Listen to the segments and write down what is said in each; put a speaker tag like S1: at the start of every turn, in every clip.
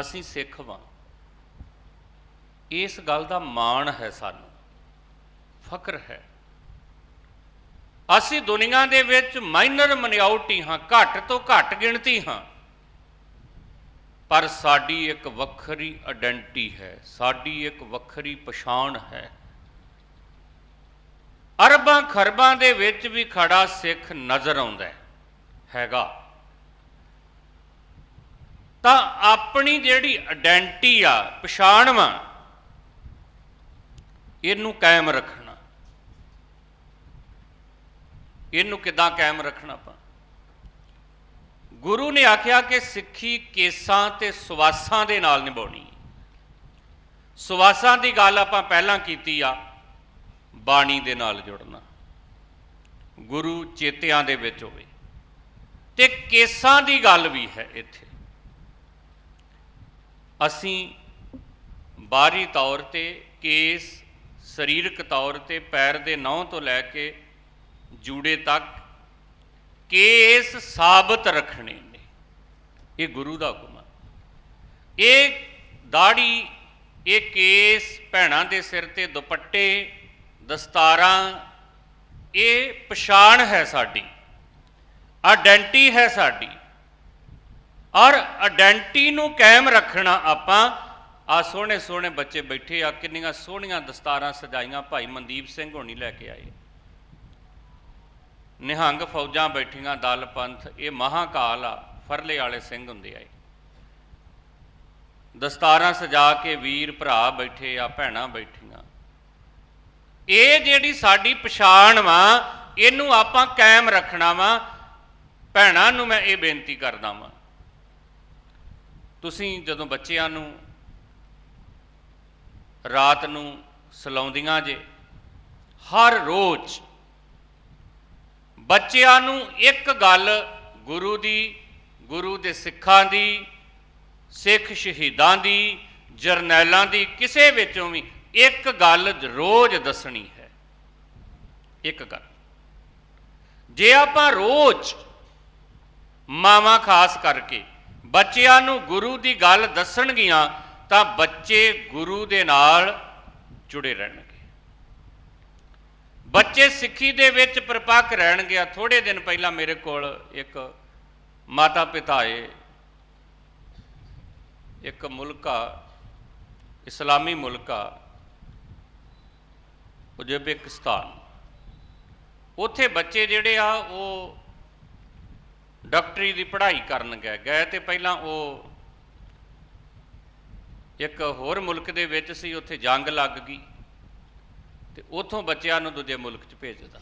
S1: ਅਸੀਂ ਸਿੱਖ ਵਾਂ। ਇਸ ਗੱਲ ਦਾ ਮਾਣ ਹੈ ਸਾਨੂੰ, ਫਖਰ ਹੈ। ਅਸੀਂ ਦੁਨੀਆ ਦੇ ਵਿੱਚ ਮਾਈਨਰ ਮਨਿਆਉਟੀ ਹਾਂ, ਘੱਟ ਤੋਂ ਘੱਟ ਗਿਣਤੀ ਹਾਂ। ਪਰ ਸਾਡੀ ਇੱਕ ਵੱਖਰੀ ਆਇਡੈਂਟੀ ਹੈ, ਸਾਡੀ ਇੱਕ ਵੱਖਰੀ ਪਛਾਣ ਹੈ। ਅਰਬਾਂ ਖਰਬਾਂ ਦੇ ਵਿੱਚ ਵੀ ਖੜਾ ਸਿੱਖ ਨਜ਼ਰ ਆਉਂਦਾ ਹੈਗਾ। ਤਾਂ ਆਪਣੀ ਜਿਹੜੀ ਆਇਡੈਂਟੀ ਆ, ਪਛਾਣ ਵਾ, ਇਹਨੂੰ ਕਾਇਮ ਰੱਖਣਾ। ਇਹਨੂੰ ਕਿਦਾਂ ਕਾਇਮ ਰੱਖਣਾ ਆਪਾਂ? ਗੁਰੂ ਨੇ ਆਖਿਆ ਕਿ ਸਿੱਖੀ ਕੇਸਾਂ ਤੇ ਸਵਾਸਾਂ ਦੇ ਨਾਲ ਨਿਭਾਉਣੀ ਹੈ। ਸਵਾਸਾਂ ਦੀ ਗੱਲ ਆਪਾਂ ਪਹਿਲਾਂ ਕੀਤੀ ਆ, ਬਾਣੀ ਦੇ ਨਾਲ ਜੁੜਨਾ। ਗੁਰੂ ਚੇਤਿਆਂ ਦੇ ਵਿੱਚ ਹੋਵੇ। ਤੇ ਕੇਸਾਂ ਦੀ ਗੱਲ ਵੀ ਹੈ ਇੱਥੇ। ਅਸੀਂ ਬਾਹਰੀ ਤੌਰ ਤੇ ਕੇਸ, ਸਰੀਰਕ ਤੌਰ ਤੇ ਪੈਰ ਦੇ ਨਹੁੰ ਤੋਂ ਲੈ ਕੇ ਜੂੜੇ ਤੱਕ ਕੇਸ ਸਾਬਤ ਰੱਖਣੇ ਨੇ। ਇਹ ਗੁਰੂ ਦਾ ਹੁਕਮ ਹੈ ਇਹ ਦਾੜੀ, ਇਹ ਕੇਸ ਭੈਣਾਂ ਦੇ ਸਿਰ ਤੇ ਦੁਪੱਟੇ, ਦਸਤਾਰਾਂ, ਇਹ ਪਛਾਣ ਹੈ ਸਾਡੀ, ਆਇਡੈਂਟੀ ਹੈ ਸਾਡੀ। ਔਰ ਆਇਡੈਂਟੀ ਨੂੰ ਕਾਇਮ ਰੱਖਣਾ ਆਪਾਂ, ਆ ਸੋਹਣੇ ਸੋਹਣੇ ਬੱਚੇ ਬੈਠੇ ਆ, ਕਿੰਨੀਆਂ ਸੋਹਣੀਆਂ ਦਸਤਾਰਾਂ ਸਜਾਈਆਂ, ਭਾਈ ਮਨਦੀਪ ਸਿੰਘ ਹੋਣੀ ਲੈ ਕੇ ਆਏ। ਨਿਹੰਗ ਫੌਜਾਂ ਬੈਠੀਆਂ, ਦਲ ਪੰਥ, ਇਹ ਮਹਾਕਾਲ ਆ, ਫਰਲੇ ਵਾਲੇ ਸਿੰਘ ਹੁੰਦੇ ਆਏ ਦਸਤਾਰਾਂ ਸਜਾ ਕੇ ਵੀਰ ਭਰਾ ਬੈਠੇ ਆ, ਭੈਣਾਂ ਬੈਠੀਆਂ। ਇਹ ਜਿਹੜੀ ਸਾਡੀ ਪਛਾਣ ਵਾ, ਇਹਨੂੰ ਆਪਾਂ ਕਾਇਮ ਰੱਖਣਾ ਵਾ, ਭੈਣਾਂ ਨੂੰ ਮੈਂ ਇਹ ਬੇਨਤੀ ਕਰਦਾ ਵਾਂ। ਤੁਸੀਂ ਜਦੋਂ ਬੱਚਿਆਂ ਨੂੰ ਰਾਤ ਨੂੰ ਸਲਾਉਂਦੀਆਂ ਜੇ, ਹਰ ਰੋਜ਼ ਬੱਚਿਆਂ ਨੂੰ ਇੱਕ ਗੱਲ ਗੁਰੂ ਦੀ, ਗੁਰੂ ਦੇ ਸਿੱਖਾਂ ਦੀ, ਸਿੱਖ ਸ਼ਹੀਦਾਂ ਦੀ, ਜਰਨੈਲਾਂ ਦੀ, ਕਿਸੇ ਵਿੱਚੋਂ ਵੀ ਇੱਕ ਗੱਲ ਰੋਜ਼ ਦੱਸਣੀ ਹੈ। ਇੱਕ ਗੱਲ। ਜੇ ਆਪਾਂ ਰੋਜ਼ ਮਾਵਾਂ ਖਾਸ ਕਰਕੇ ਬੱਚਿਆਂ ਨੂੰ ਗੁਰੂ ਦੀ ਗੱਲ ਦੱਸਣਗੀਆਂ, ਤਾਂ ਬੱਚੇ ਗੁਰੂ ਦੇ ਨਾਲ ਜੁੜੇ ਰਹਿਣਗੇ। ਬੱਚੇ ਸਿੱਖੀ ਦੇ ਵਿੱਚ ਪ੍ਰਪੱਕ ਰਹਿਣਗੇ। ਥੋੜੇ ਦਿਨ ਪਹਿਲਾਂ ਮੇਰੇ ਕੋਲ ਇੱਕ ਮਾਤਾ ਪਿਤਾ ਆਏ। ਇੱਕ ਮੁਲਕਾ ਇਸਲਾਮੀ ਮੁਲਕਾ ਉਜ਼ਬੇਕਿਸਤਾਨ। ਉੱਥੇ ਬੱਚੇ ਜਿਹੜੇ ਆ, ਉਹ ਡਾਕਟਰੀ ਦੀ ਪੜ੍ਹਾਈ ਕਰਨ ਗਏ ਗਏ ਤੇ ਪਹਿਲਾਂ ਉਹ ਇੱਕ ਹੋਰ ਮੁਲਕ ਦੇ ਵਿੱਚ ਸੀ, ਉੱਥੇ ਜੰਗ ਲੱਗ ਗਈ ਤੇ ਉੱਥੋਂ ਬੱਚਿਆਂ ਨੂੰ ਦੂਜੇ ਮੁਲਕ 'ਚ ਭੇਜਦਾ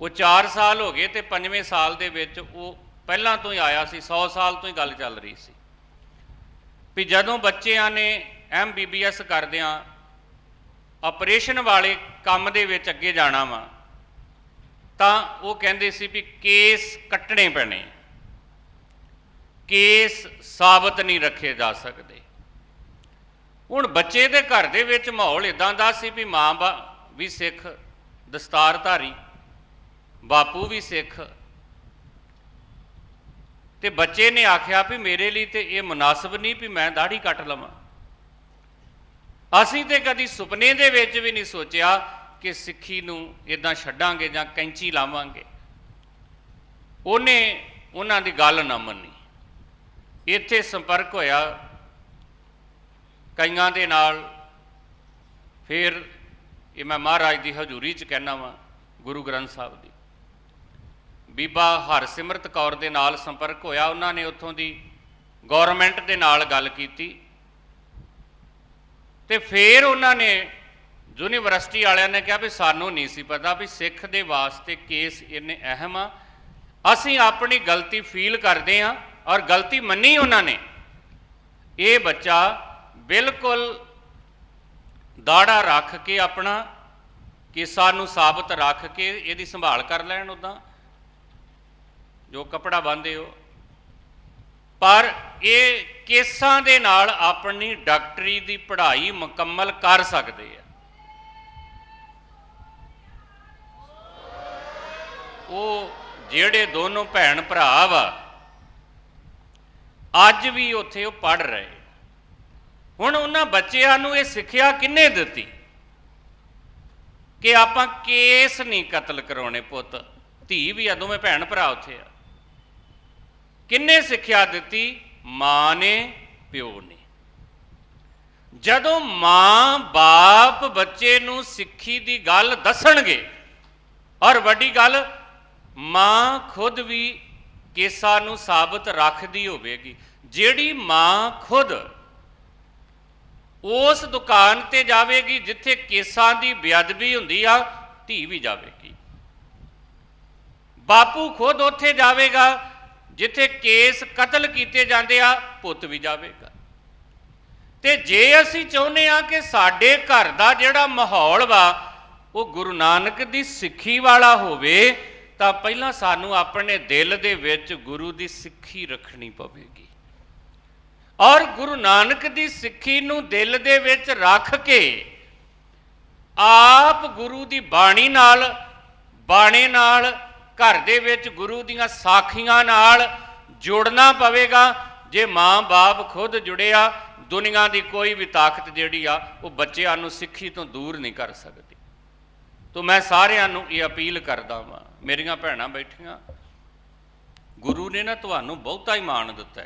S1: ਉਹ 4 ਸਾਲ ਹੋ ਗਏ ਤੇ 5ਵੇਂ ਸਾਲ ਦੇ ਵਿੱਚ ਉਹ ਪਹਿਲਾਂ ਤੋਂ ਹੀ ਆਇਆ ਸੀ 100 ਸਾਲ ਤੋਂ ਹੀ ਗੱਲ ਚੱਲ ਰਹੀ ਸੀ। ਵੀ ਜਦੋਂ ਬੱਚਿਆਂ ਨੇ ਐਮਬੀਬੀਐਸ ਕਰਦਿਆਂ ਆਪਰੇਸ਼ਨ ਵਾਲੇ ਕੰਮ ਦੇ ਵਿੱਚ ਅੱਗੇ ਜਾਣਾ ਵਾ ਤਾਂ ਉਹ ਕਹਿੰਦੇ ਸੀ ਵੀ ਕੇਸ ਕੱਟਣੇ ਪੈਣੇ। ਕੇਸ ਸਾਬਤ ਨਹੀਂ ਰੱਖੇ ਜਾ ਸਕਦੇ। ਹੁਣ ਬੱਚੇ ਦੇ ਘਰ ਦੇ ਵਿੱਚ ਮਾਹੌਲ ਇਦਾਂ ਦਾ ਸੀ ਵੀ ਮਾਂ ਬਾ ਵੀ ਸਿੱਖ, ਦਸਤਾਰਧਾਰੀ, ਬਾਪੂ ਵੀ ਸਿੱਖ। ਤੇ ਬੱਚੇ ਨੇ ਆਖਿਆ ਵੀ ਮੇਰੇ ਲਈ ਤੇ ਇਹ ਮੁਨਾਸਬ ਨਹੀਂ ਵੀ ਮੈਂ ਦਾੜੀ ਕੱਟ ਲਵਾਂ। ਅਸੀਂ ਤੇ ਕਦੀ ਸੁਪਨੇ ਦੇ ਵਿੱਚ ਵੀ ਨਹੀਂ ਸੋਚਿਆ ਕਿ ਸਿੱਖੀ ਨੂੰ ਇਦਾਂ ਛੱਡਾਂਗੇ ਜਾਂ ਕੈਂਚੀ ਲਾਵਾਂਗੇ। ਉਹਨੇ ਉਹਨਾਂ ਦੀ ਗੱਲ ਨਾ ਮੰਨੀ। ਇੱਥੇ ਸੰਪਰਕ ਹੋਇਆ। ਕਈਆਂ ਦੇ ਨਾਲ ਫਿਰ ਇਹ ਮੈਂ ਮਹਾਰਾਜ ਦੀ ਹਜ਼ੂਰੀ 'ਚ ਕਹਿਣਾ ਵਾਂ, ਗੁਰੂ ਗ੍ਰੰਥ ਸਾਹਿਬ ਦੀ। ਬੀਬਾ ਹਰਸਿਮਰਤ ਕੌਰ ਦੇ ਨਾਲ ਸੰਪਰਕ ਹੋਇਆ। ਉਹਨਾਂ ਨੇ ਉੱਥੋਂ ਦੀ ਗਵਰਨਮੈਂਟ ਦੇ ਨਾਲ ਗੱਲ ਕੀਤੀ। ਤੇ ਫਿਰ ਉਹਨਾਂ ਨੇ ਯੂਨੀਵਰਸਿਟੀ ਵਾਲਿਆਂ ਨੇ ਕਿਹਾ ਵੀ ਸਾਨੂੰ ਨਹੀਂ ਸੀ ਪਤਾ ਵੀ ਸਿੱਖ ਦੇ ਵਾਸਤੇ ਕੇਸ ਇੰਨੇ ਅਹਿਮ ਆ। ਅਸੀਂ ਆਪਣੀ ਗਲਤੀ ਫੀਲ ਕਰਦੇ ਆ ਔਰ ਗਲਤੀ ਮੰਨੀ ਉਹਨਾਂ ਨੇ। ਇਹ ਬੱਚਾ ਬਿਲਕੁਲ ਦਾੜਾ ਰੱਖ ਕੇ ਆਪਣਾ ਕੇਸਾਂ ਨੂੰ ਸਾਬਤ ਰੱਖ ਕੇ ਇਹਦੀ ਸੰਭਾਲ ਕਰ ਲੈਣ ਉਦਾਂ ਜੋ ਕਪੜਾ ਬੰਨਦੇ ਹੋ। ਪਰ ਇਹ ਕੇਸਾਂ ਦੇ ਨਾਲ ਆਪਣੀ ਡਾਕਟਰੀ ਦੀ ਪੜ੍ਹਾਈ ਮੁਕੰਮਲ ਕਰ ਸਕਦੇ ਆ। ਉਹ ਜਿਹੜੇ ਦੋਨੋਂ ਭੈਣ ਭਰਾ ਵਾ, ਅੱਜ ਵੀ ਉੱਥੇ ਉਹ ਪੜ ਰਹੇ। ਹੁਣ ਉਹਨਾਂ ਬੱਚਿਆਂ ਨੂੰ ਇਹ ਸਿੱਖਿਆ ਕਿੰਨੇ ਦਿੱਤੀ? ਕਿ ਆਪਾਂ ਕੇਸ ਨਹੀਂ ਕਤਲ ਕਰਾਉਣੇ ਪੁੱਤ। ਧੀ ਵੀ ਆ, ਦੋਵੇਂ ਭੈਣ ਭਰਾ ਉੱਥੇ ਆ। ਕਿੰਨੇ ਸਿੱਖਿਆ ਦਿੱਤੀ? ਮਾਂ ਨੇ, ਪਿਓ ਨੇ। ਜਦੋਂ ਮਾਂ ਬਾਪ ਬੱਚੇ ਨੂੰ ਸਿੱਖੀ ਦੀ ਗੱਲ ਦੱਸਣਗੇ, ਔਰ ਵੱਡੀ ਗੱਲ ਮਾਂ ਖੁਦ ਵੀ ਕੇਸਾਂ ਨੂੰ ਸਾਬਤ ਰੱਖਦੀ ਹੋਵੇਗੀ। ਜਿਹੜੀ ਮਾਂ ਖੁਦ ਉਸ ਦੁਕਾਨ ਤੇ ਜਾਵੇਗੀ ਜਿੱਥੇ ਕੇਸਾਂ ਦੀ ਬੇਅਦਬੀ ਹੁੰਦੀ ਆ, ਧੀ ਵੀ ਜਾਵੇਗੀ। ਬਾਪੂ ਖੁਦ ਉੱਥੇ ਜਾਵੇਗਾ, ਜਿੱਥੇ ਕੇਸ ਕਤਲ ਕੀਤੇ ਜਾਂਦੇ ਆ, ਪੁੱਤ ਵੀ ਜਾਵੇਗਾ। ਤੇ ਜੇ ਅਸੀਂ ਚਾਹੁੰਦੇ ਆ ਕਿ ਸਾਡੇ ਘਰ ਦਾ ਜਿਹੜਾ ਮਾਹੌਲ ਵਾ, ਉਹ ਗੁਰੂ ਨਾਨਕ ਦੀ ਸਿੱਖੀ ਵਾਲਾ ਹੋਵੇ ਤਾਂ ਪਹਿਲਾਂ ਸਾਨੂੰ ਆਪਣੇ ਦਿਲ ਦੇ ਵਿੱਚ ਗੁਰੂ ਦੀ ਸਿੱਖੀ ਰੱਖਣੀ ਪਵੇਗੀ। ਔਰ ਗੁਰੂ ਨਾਨਕ ਦੀ ਸਿੱਖੀ ਨੂੰ ਦਿਲ ਦੇ ਵਿੱਚ ਰੱਖ ਕੇ ਆਪ ਗੁਰੂ ਦੀ ਬਾਣੀ ਨਾਲ, ਬਾਣੇ ਨਾਲ, ਘਰ ਦੇ ਵਿੱਚ ਗੁਰੂ ਦੀਆਂ ਸਾਖੀਆਂ ਨਾਲ ਜੁੜਨਾ ਪਵੇਗਾ। ਜੇ ਮਾਂ-ਬਾਪ ਖੁਦ ਜੁੜਿਆ, ਦੁਨੀਆ ਦੀ ਕੋਈ ਵੀ ਤਾਕਤ ਜਿਹੜੀ ਆ, ਉਹ ਬੱਚਿਆਂ ਨੂੰ ਸਿੱਖੀ ਤੋਂ ਦੂਰ ਨਹੀਂ ਕਰ ਸਕਦੀ। ਤੋ ਮੈਂ ਸਾਰਿਆਂ ਨੂੰ ਇਹ ਅਪੀਲ ਕਰਦਾ ਵਾਂ ਮੇਰੀਆਂ ਭੈਣਾਂ ਬੈਠੀਆਂ, ਗੁਰੂ ਨੇ ਨਾ ਤੁਹਾਨੂੰ ਬਹੁਤਾ ਹੀ ਮਾਣ ਦਿੱਤਾ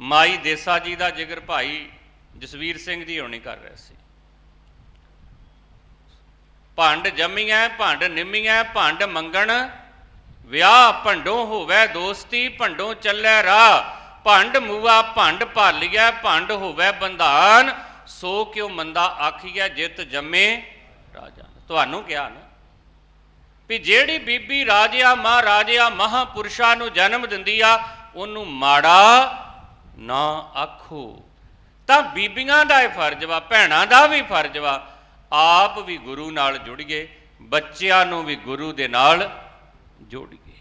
S1: ਮਾਈ ਦੇਸਾ ਜੀ ਦਾ ਜਿਕਰ ਭਾਈ ਜਸਵੀਰ ਸਿੰਘ ਜੀ ਹੋਣੀ ਕਰ ਰਹੇ ਸੀ। ਭੰਡ ਜੰਮੀਆਂ ਭੰਡ ਨਿੰਮੀਆਂ ਭੰਡ ਮੰਗਣ, ਵਿਆਹ ਭੰਡੋਂ ਹੋਵੇ ਦੋਸਤੀ, ਭੰਡੋਂ ਚੱਲੇ ਰਾਹ। ਭੰਡ ਮੂਆ, ਭੰਡ ਭਾਲੀਐ, ਭੰਡ ਹੋਵੇ ਬੰਧਾਨ। ਸੋ ਕਿਉ ਮੰਦਾ ਆਖੀਐ, ਜਿਤ ਜੰਮੇ ਰਾਜਾ ਤੁਹਾਨੂੰ ਕਿਹਾ ਨਾ। ਵੀ ਜਿਹੜੀ ਬੀਬੀ ਰਾਜਿਆ ਮਹਾਰਾਜਿਆ ਮਹਾਪੁਰਸ਼ਾਂ ਨੂੰ ਜਨਮ ਦਿੰਦੀ ਆ, ਉਹਨੂੰ ਮਾੜਾ ਨਾ ਆਖੋ। ਤਾਂ ਬੀਬੀਆਂ ਦਾ ਇਹ ਫਰਜ਼ ਵਾ, ਭੈਣਾਂ ਦਾ ਵੀ ਫਰਜ਼ ਵਾ, ਆਪ ਵੀ ਗੁਰੂ ਨਾਲ ਜੁੜੀਏ ਬੱਚਿਆਂ ਨੂੰ ਵੀ ਗੁਰੂ ਦੇ ਨਾਲ ਜੋੜੀਏ